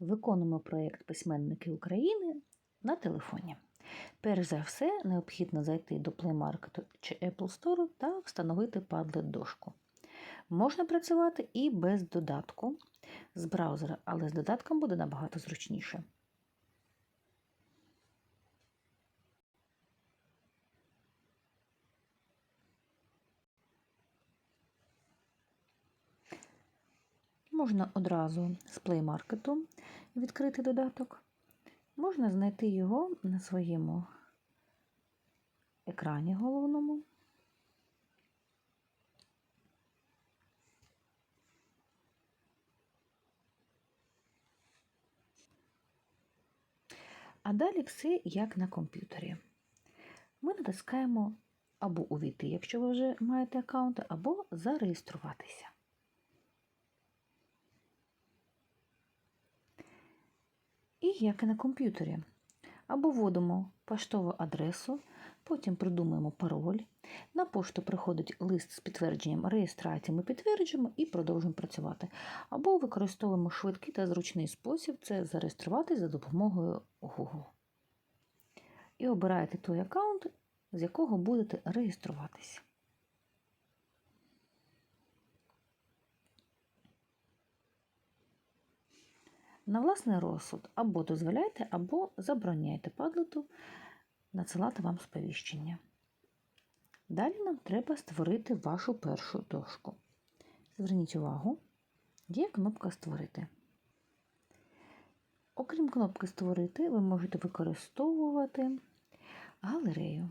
Виконуємо проєкт Письменники України на телефоні. Перш за все, необхідно зайти до Play Market чи Apple Store та встановити Padlet дошку. Можна працювати і без додатку з браузера, але з додатком буде набагато зручніше. Можна одразу з Play Market відкрити додаток. Можна знайти його на своєму екрані головному. А далі все як на комп'ютері. Ми натискаємо або увійти, якщо ви вже маєте аккаунт, або зареєструватися. І як і на комп'ютері. Або вводимо поштову адресу, потім придумаємо пароль. На пошту приходить лист з підтвердженням реєстрації, ми підтверджуємо і продовжуємо працювати. Або використовуємо швидкий та зручний спосіб це зареєструватися за допомогою Google. І обираєте той аккаунт, з якого будете реєструватися. На власний розсуд або дозволяйте, або забороняйте падлету надсилати вам сповіщення. Далі нам треба створити вашу першу дошку. Зверніть увагу, є кнопка Створити. Окрім кнопки Створити, ви можете використовувати галерею.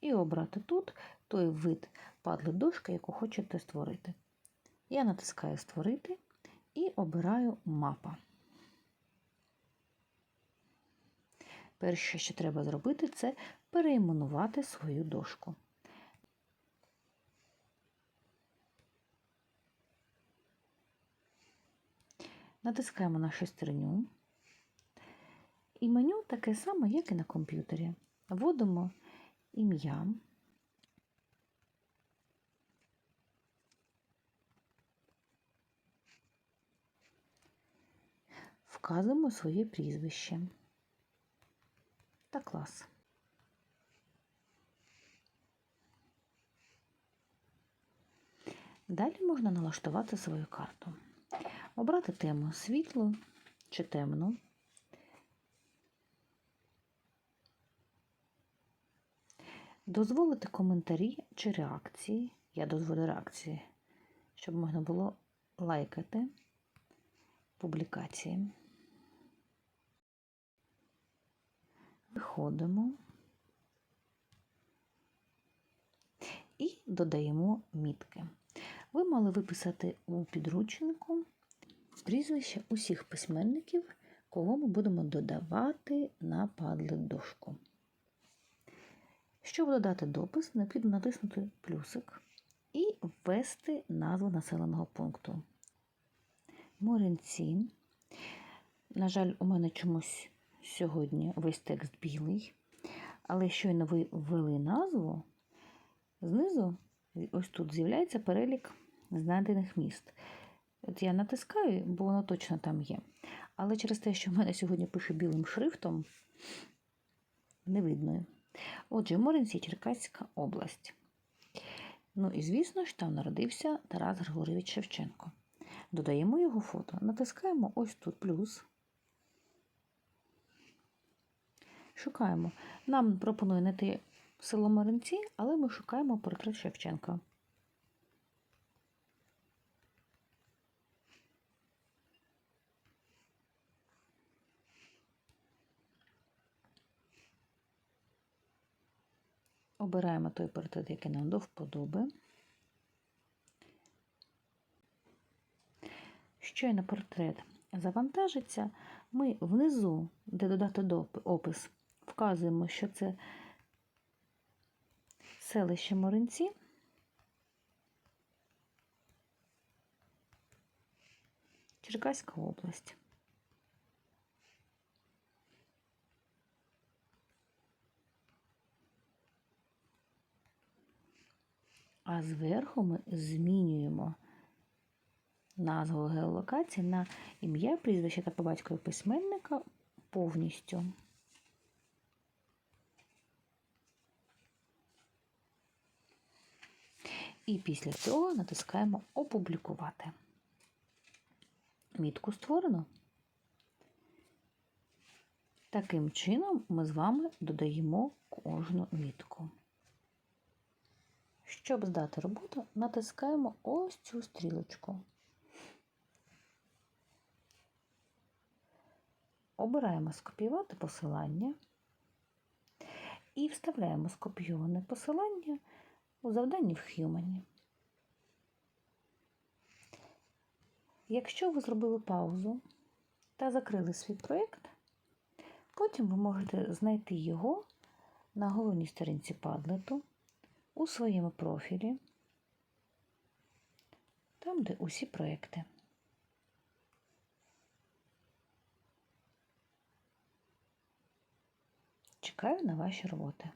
І обрати тут той вид падли дошки, яку хочете створити. Я натискаю Створити і обираю мапа. Перше, що треба зробити, це переіменувати свою дошку. Натискаємо на шестерню. І меню таке саме, як і на комп'ютері. Вводимо ім'я. Вказуємо своє прізвище та клас. Далі можна налаштувати свою карту. Обрати тему світло чи темно. Дозволити коментарі чи реакції. Я дозволю реакції, щоб можна було лайкати публікації. Виходимо і додаємо мітки. Ви мали виписати у підручнику прізвища усіх письменників, кого ми будемо додавати на Padlet дошку. Щоб додати допис, необхідно натиснути плюсик і ввести назву населеного пункту. Моринці. На жаль, у мене чомусь сьогодні весь текст білий, але щойно ви ввели назву, знизу, ось тут з'являється перелік знайдених міст. От я натискаю, бо воно точно там є. Але через те, що в мене сьогодні пише білим шрифтом, не видно. Отже, Моринці, Черкаська область. Ну і звісно ж, там народився Тарас Григорович Шевченко. Додаємо його фото, натискаємо ось тут плюс. Шукаємо. Нам пропонує знайти село Маринці, але ми шукаємо портрет Шевченка. Обираємо той портрет, який нам до вподоби. Щойно портрет завантажиться, ми внизу, де додати опис, вказуємо, що це селище Моринці. Черкаська область. А зверху ми змінюємо назву геолокації на ім'я, прізвище та по батькові письменника повністю. І після цього натискаємо Опублікувати. Мітку створено. Таким чином ми з вами додаємо кожну мітку. Щоб здати роботу, натискаємо ось цю стрілочку. Обираємо скопіювати посилання і вставляємо скопійоване посилання у завданні в Human. Якщо ви зробили паузу та закрили свій проєкт, потім ви можете знайти його на головній сторінці Padlet у своєму профілі, там, де усі проекти. Чекаю на ваші роботи.